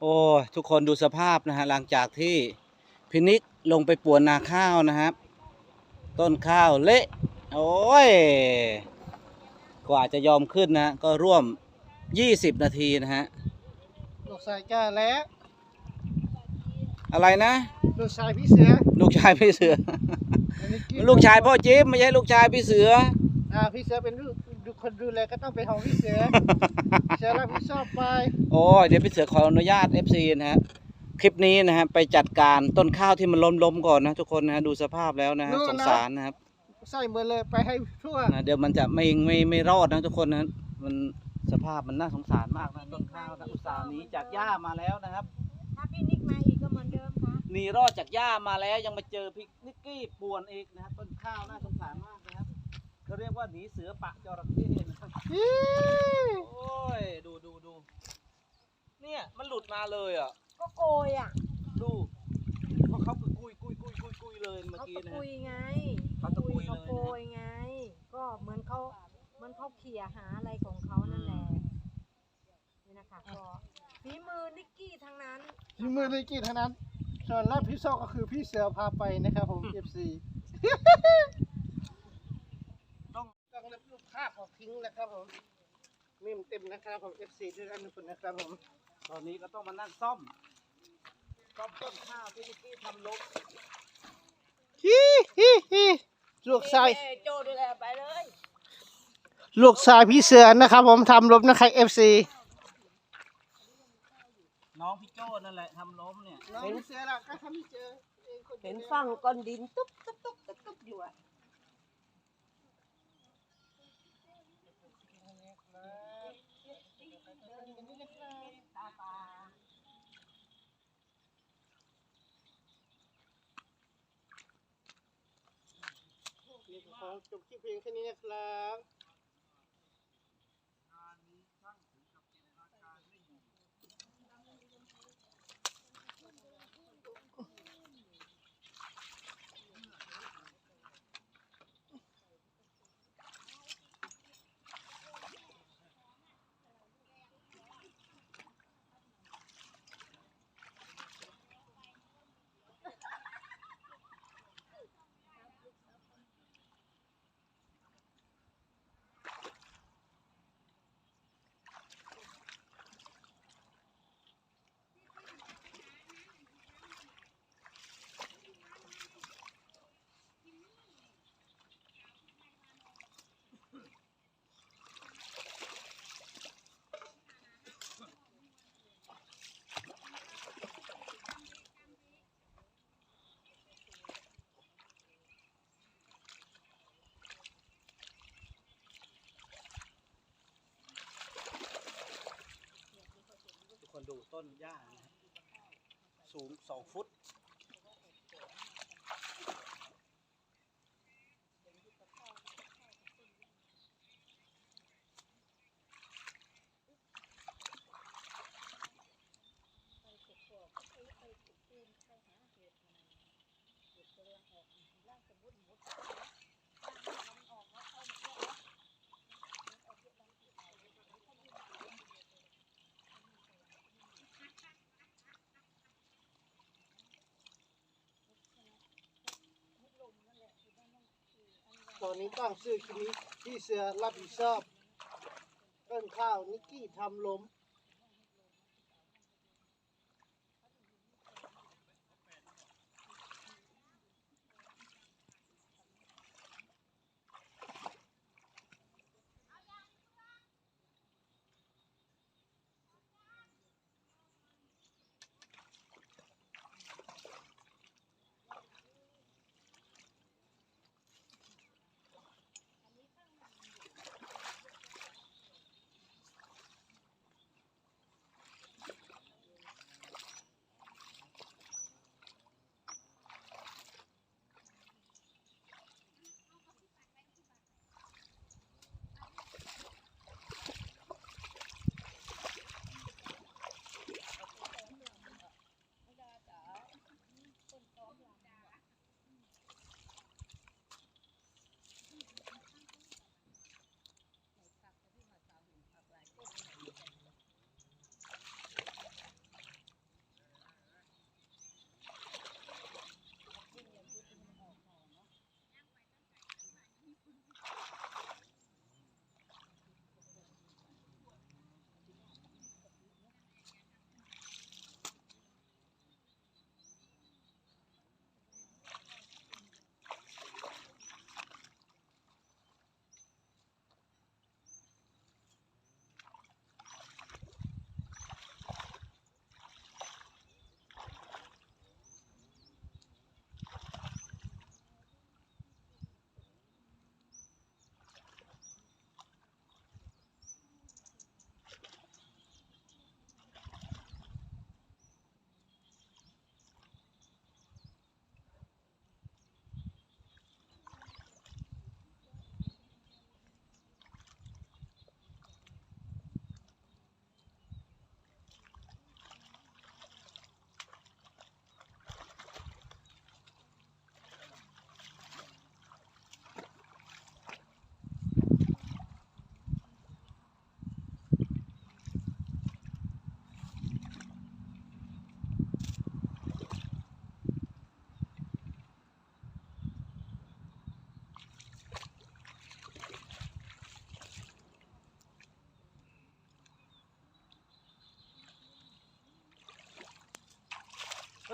โอ้ยทุกคนดูสภาพนะฮะหลังจากที่พินิกลงไปป่วนนาข้าวนะครับ ต้นข้าวเละโอ้ยกว่าจะยอมขึ้นนะ ก็ร่วม 20 นาทีนะฮะลูกชายแก้แล้วอะไรนะ ลูกชายพี่เสือลูกชายพี่เสืออันนี้กิ๊ลูกชายพ่อจิ๊บไม่ใช่ลูกชายพี่เสืออ่าพี่เสือเป็นลูกดู คนดูแลก็ต้องเป็นของพี่เสือ เสือรับผิดชอบไป โอ้ยเดี๋ยวพี่เสือขออนุญาต FC นะฮะคลิปนี้นะฮะไปจัดการต้นข้าวที่มันล้มๆก่อนนะ ทุกคนนะดูสภาพแล้วนะฮะสงสารนะครับใส่มือเลยไปให้ทั่วนะเดี๋ยวมันจะไม่ไม่ไม่รอดนะทุกคนนะมันสภาพมันน่าสงสารมากนะต้นข้าวนะอุตส่าห์หนีจากหญ้ามาแล้วนะครับ ถ้าพี่นิกมาอีกก็เหมือนเดิมค่ะ หนีรอดจากหญ้ามาแล้วยังมาเจอพิกนิกกี้ป่วนอีกนะครับต้นข้าวน่าสงสารมาก เขาเรียกว่าหนีเสือปะจระเข้นะครับอี้โอ้ยดูดูดูเนี่ยมันหลุดมาเลยอะ ก็โกยอะดูเพราะเขาก็กุยกุยกุยกุยกุยเลยเมื่อเขากี้ตะนะ กุยไงเขาตะกุยเลยนะเขาโกยไง ก็เหมือนเขาเหมือนเขาเขี่ยหาอะไรของเขานั่นแหละนี่นะคะก็ฝีมือนิกกี้ทั้งนั้นที่มือในกี่เท่านั้น ส่วนรับผิดชอบก็คือพี่เสือพาไปนะครับผม FC ต้อง ต้องเล็บรูป ภาพออกทิ้งนะครับผมเมมเต็มนะครับผม FC ด้วยกันทุกคนนะครับผมตอนนี้ก็ต้องมานั่งซ่อมซ่อมต้นข้าวที่นิกกี้ทำล้มฮิฮิฮิลูกชายโจดูแลไปเลย ลูกชายพี่เสือนะครับ ผมทำลบนะครับ FC น้องพี่โจ้นั่นแหละทำล้มเนี่ยน้องพี่เสือละก็ทำไม่เจอเองคนเห็นดียวฟังก้อนดินตุ๊บตุ๊บตุ๊บตุ๊บตุ๊บอยู่อะ ขอจบคลิปเพลงแค่นี้นะครับ ดูต้นหญ้านะสูงสองฟุต ตอนนี้ตั้งชื่อคลิปนี้พี่เสือรับผิดชอบต้นข้าวนิกกี้ทำล้ม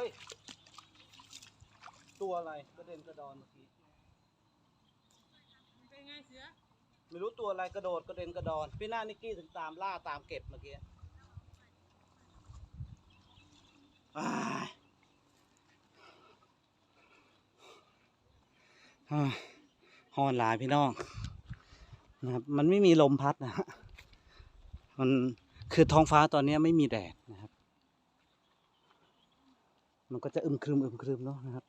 ฮ้ย ตัวอะไรกระเด็นกระดอนเมื่อกี้เป็นไงเสือไม่รู้ตัวอะไรกระโดดกระเด็นกระดอน พี่หน้านิกกี้ถึงตามล่าตามเก็บเมื่อกี้อ้ายอ่าฮอนหลายพี่น้องนะครับมันไม่มีลมพัดนะฮะมันคือท้องฟ้าตอนนี้ไม่มีแดดนะครับ มันก็จะอึมครึมอึมครึมเนาะนะครับ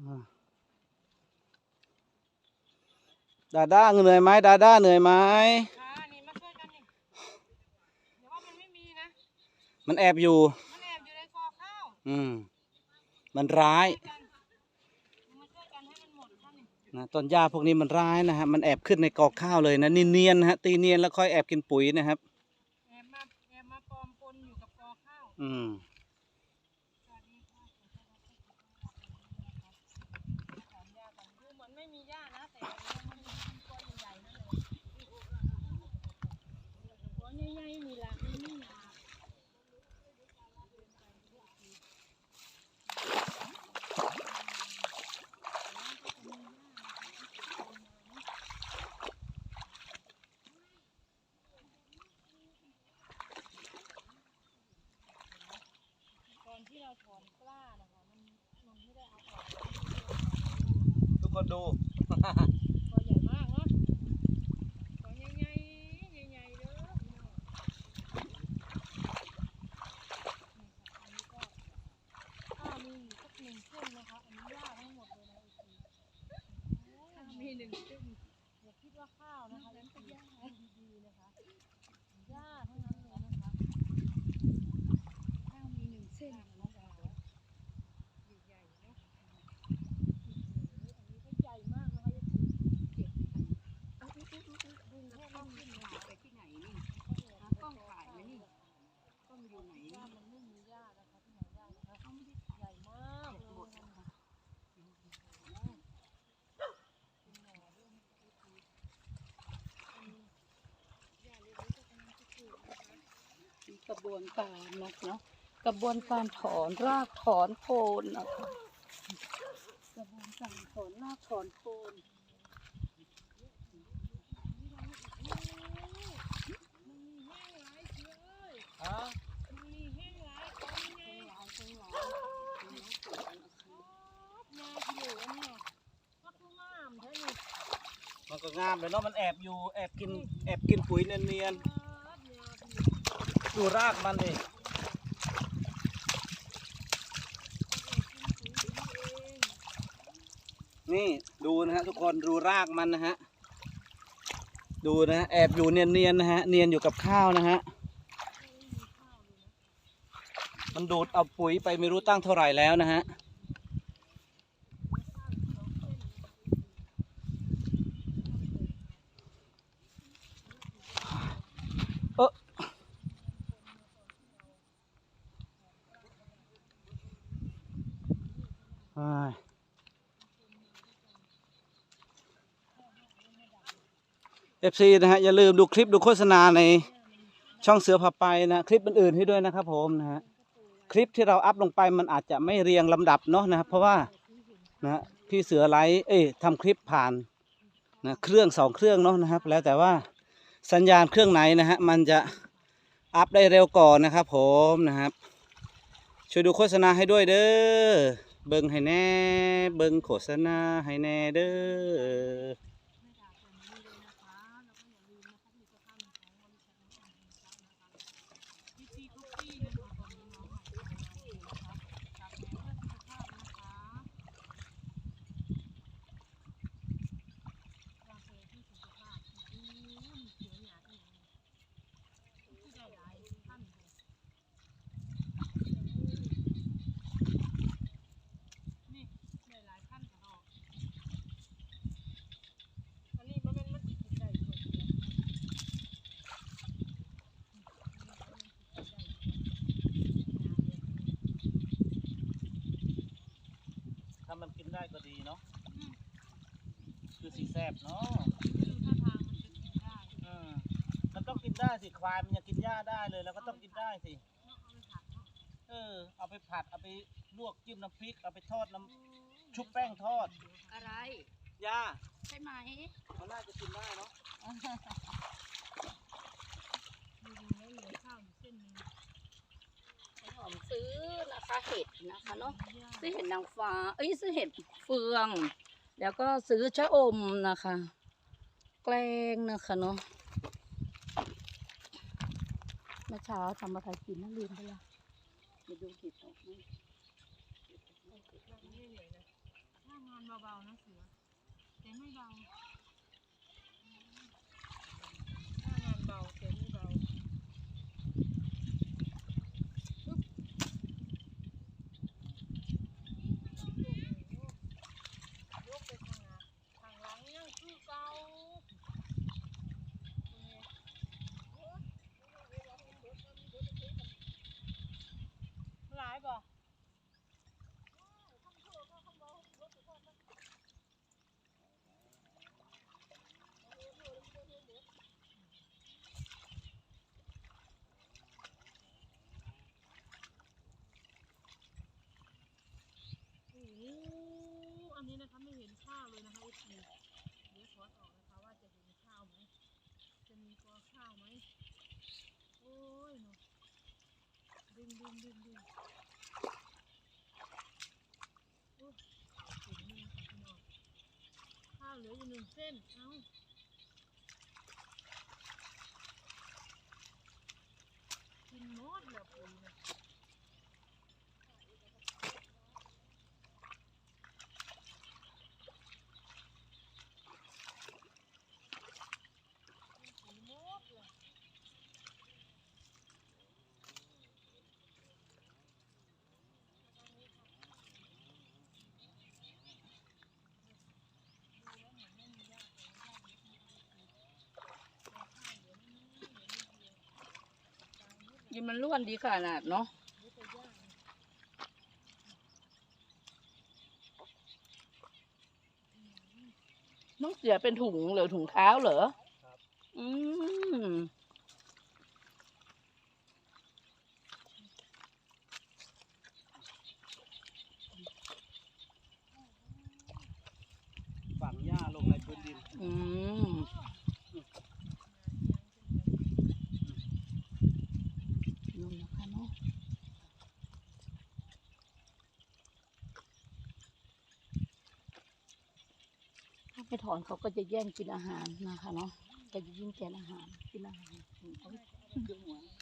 อ่าดาด้าเหนื่อยไหมดาด้าเหนื่อยไหมค่ะนี่มาช่วยกันนี่เดี๋ยวว่ามันไม่มีนะมันแอบอยู่ มันแอบอยู่ในกอข้าว อืม มันร้ายช่วยกันมาช่วยกันให้มันหมดค่ะนี่นะต้นหญ้าพวกนี้มันร้ายนะฮะ มันแอบขึ้นในกอกข้าวเลยนะ เนียนๆนะฮะ ตีเนียนแล้วค่อยแอบกินปุ๋ยนะครับ แอบมาแอบมาปลอมปนอยู่กับก อข้าวอืม สวัสดีค่ะถอนหญ้าก่อนดูเหมือนไม่มีหญ้านะแต่มันมีตัวใหญ่ๆนั่นเลยตัวใหญ่ๆนี่ละมันไม่หนา ตอนที่เราถอนกล้านะคะมันมันไม่ได้เอาออก ทุกคนดู ตัวใหญ่มากเนาะตัวใหญ่ใหญ่ใหญ่ๆเด้อพี่น้องนี่ค่ะอันนี้ก็ข้าวมีอยู่สักหนึ่งเส้นนะคะ อันนี้หญ้าทั้งหมดเลยนะอีกทีข้าวมีหนึ่งเส้นอย่าคิดว่าข้าวนะคะยังเป็นหญ้าดีๆนะคะหญ้าทั้งนั้นเลยนะคะ ข้าวมีหนึ่งเส้นนะคะใหญ่ๆเนาะอันนี้ก็ใหญ่มากนะคะจะถือเก็บดึงแค่นี้ขึ้นมาไปที่ไหนนี่กล้องถ่ายไหมนี่กล้องอยู่ไหนนี่มันไม่มีหญ้านะคะที่ไหนหญ้านะคะใหญ่มากเลยนะคะเป็นหน่อด้วยนะคะหญ้าเล็กๆก็กำลังจะปลูกนะคะ กระ บวนการนะคะกระบวนการถอนรากถอนโคนนะคะกระบวนการถอนรากถอนโคนมันก็งามเลยเนาะมันแอบอยู่แอบกินแอบกินปุ๋ยเนียนๆ ดูรากมันดินี่ดูนะฮะทุกคนดูรากมันนะฮะ ดูนะฮะแอบอยู่เนียนๆนะฮะ เนียนอยู่กับข้าวนะฮะ มันดูดเอาปุ๋ยไปไม่รู้ตั้งเท่าไหร่แล้วนะฮะ เอฟซีนะฮะอย่าลืมดูคลิปดูโฆษณาในช่องเสือพาไปนะคลิปอื่นๆให้ด้วยนะครับผมนะฮะคลิปที่เราอัพลงไปมันอาจจะไม่เรียงลำดับเนาะนะครับเพราะว่านะฮะพี่เสือไลฟ์เอ้ยทำคลิปผ่านนะเครื่องสองเครื่องเนาะนะครับ แล้วแต่ว่าสัญญาณเครื่องไหนนะฮะมันจะอัพได้เร็วก่อนนะครับผมนะครับ ช่วยดูโฆษณาให้ด้วยเด้อเบิ่งให้แน่ เบิ่งโฆษณาให้แน่เด้อ นี่หลายๆขั้นตอนอันนี้มันเป็นมันติดได้อยู่เดียว ถ้ามันกินได้ก็ดีเนาะคือสีแซบเนาะดูท่าทางมันจะกินได้อืมมันต้องกินได้สิควายมันยังกินหญ้าได้เลยเราก็ต้องกินได้สิเออ เอาไปผัดเอาไปลวกจิ้มน้ำพริกเอาไปทอดน้ำชุบแป้งทอด อะไรหญ้าใช่ไหมมันน่าจะกินได้เนาะ อมซื้อนะคะเห็ดนะคะเนาะซื้อเห็ดนางฟ้าเอ้ยซื้อเห็ดเฟือง แล้วก็ซื้อชะอมนะคะ แกล้งนะคะเนาะเมื่อเช้าทำอะไรกินนั่นลืมไปละเดี๋ยวดูเห็ดออกไหมงานเบาๆนะเสือแต่ไม่เบาถ้างานเบาแต่ไม่เบาปึ๊บยกไปข้างหน้าข้างหลังยังคือเก่าหลายบ่ โอ้โหอันนี้นะคะไม่เห็นข้าวเลยนะคะเอฟซีเดี๋ยวถอดออกนะคะว่าจะเห็นข้าวไหม จะมีกอข้าวไหม โอ้ยเนาะดึงดึงดึงดึงโอ้ขาวถึงนี่ค่ะพี่น้องข้าวเหลื ออยู่หนึ่งเส้น เอากินหมดเหรอปุ๋ยเนี่ย ยินมันล้วนดีขนาดเนาะน้องเสือเป็นถุงเหรือถุงเท้าเหรออืม ฝังหญ้าลงในพื้นดิน อืมนู่นนะคะเนาะถ้า ไปถอนเขาก็จะแย่งกินอาหารนะคะเนาะก็จะยิ่งแกนอาหารกินอาหารอืม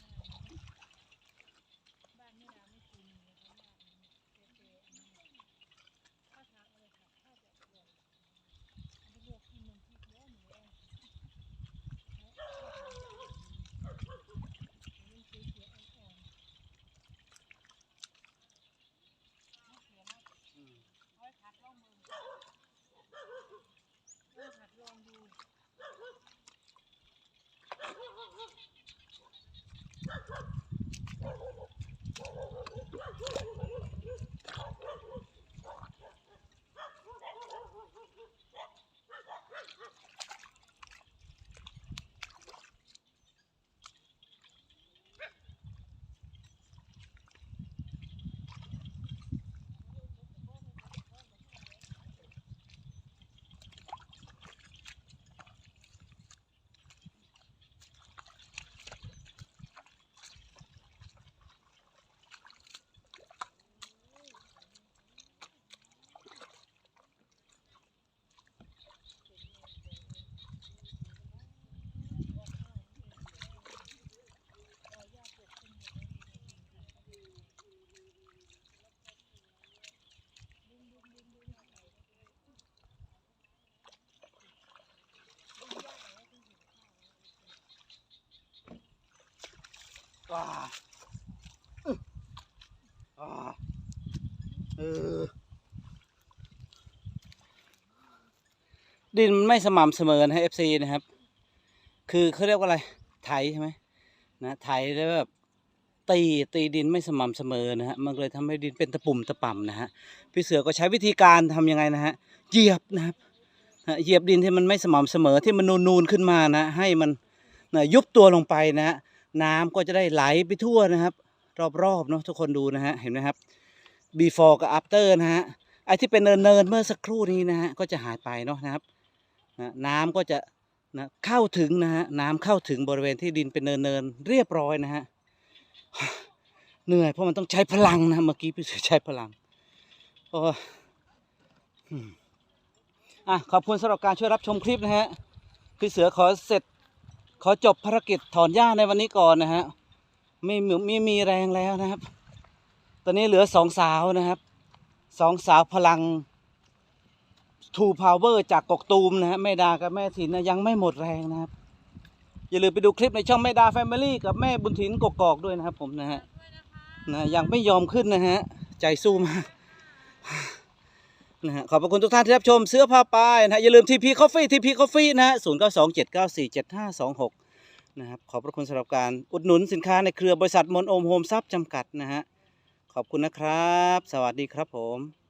เอาเดี๋ยวหั วอ่าอ่าเออดินมันไม่สม่ำเสมอนะฮะ FC นะครับ คือเขาเรียกว่าอะไร ไถใช่ไหมนะ ไถแล้วแบบตีตีดินไม่สม่ำเสมอนะฮะ มันเลยทำให้ดินเป็นตะปุ่มตะป่ำนะฮะ พี่เสือก็ใช้วิธีการทำยังไงนะฮะ เหยียบนะครับเหยียบดินที่มันไม่สม่ำเสมอที่มันนูนๆขึ้นมานะ ให้มันนะยุบตัวลงไปนะฮะ น้ำก็จะได้ไหลไปทั่วนะครับ รอบๆเนาะทุกคนดูนะฮะเห็นไหมครับ before กับ after นะฮะไอ้ที่เป็นเนินๆเมื่อสักครู่นี้นะฮะก็จะหายไปเนาะนะครับนะน้ำก็จะนะเข้าถึงนะฮะน้ำเข้าถึงบริเวณที่ดินเป็นเนินๆเรียบร้อยนะฮะเหนื่อยเพราะมันต้องใช้พลังนะเมื่อกี้พี่เสือใช้พลังโอ้ยอืมอะขอบคุณสำหรับการช่วยรับชมคลิปนะฮะพี่เสือขอเสร็จ ขอจบภารกิจถอนหญ้าในวันนี้ก่อนนะฮะไม่มีไม่มีแรงแล้วนะครับ ตอนนี้เหลือสองสาวนะครับสองสาวพลังทูพาวเวอร์จากกกตูมนะฮะแม่ดากับแม่ถินนะยังไม่หมดแรงนะครับ อย่าลืมไปดูคลิปในช่องแม่ดาแฟมิลี่กับแม่บุญถินกกอกด้วยนะครับผมนะฮะนะยังไม่ยอมขึ้นนะฮะ ใจสู้มาก นะฮะขอบพระคุณทุกท่านที่รับชมเสื้อผ้าป้ายนะฮะอย่าลืมทีพีคอฟฟี่ทีพีคอฟฟี่นะฮะศูนย์เก้าสองเจ็ดเก้าสี่เจ็ดห้าสองหกนะครับขอบพระคุณสำหรับการอุดหนุนสินค้าในเครือบริษัทมนโอมโฮมซับจำกัดนะฮะขอบคุณนะครับ สวัสดีครับผม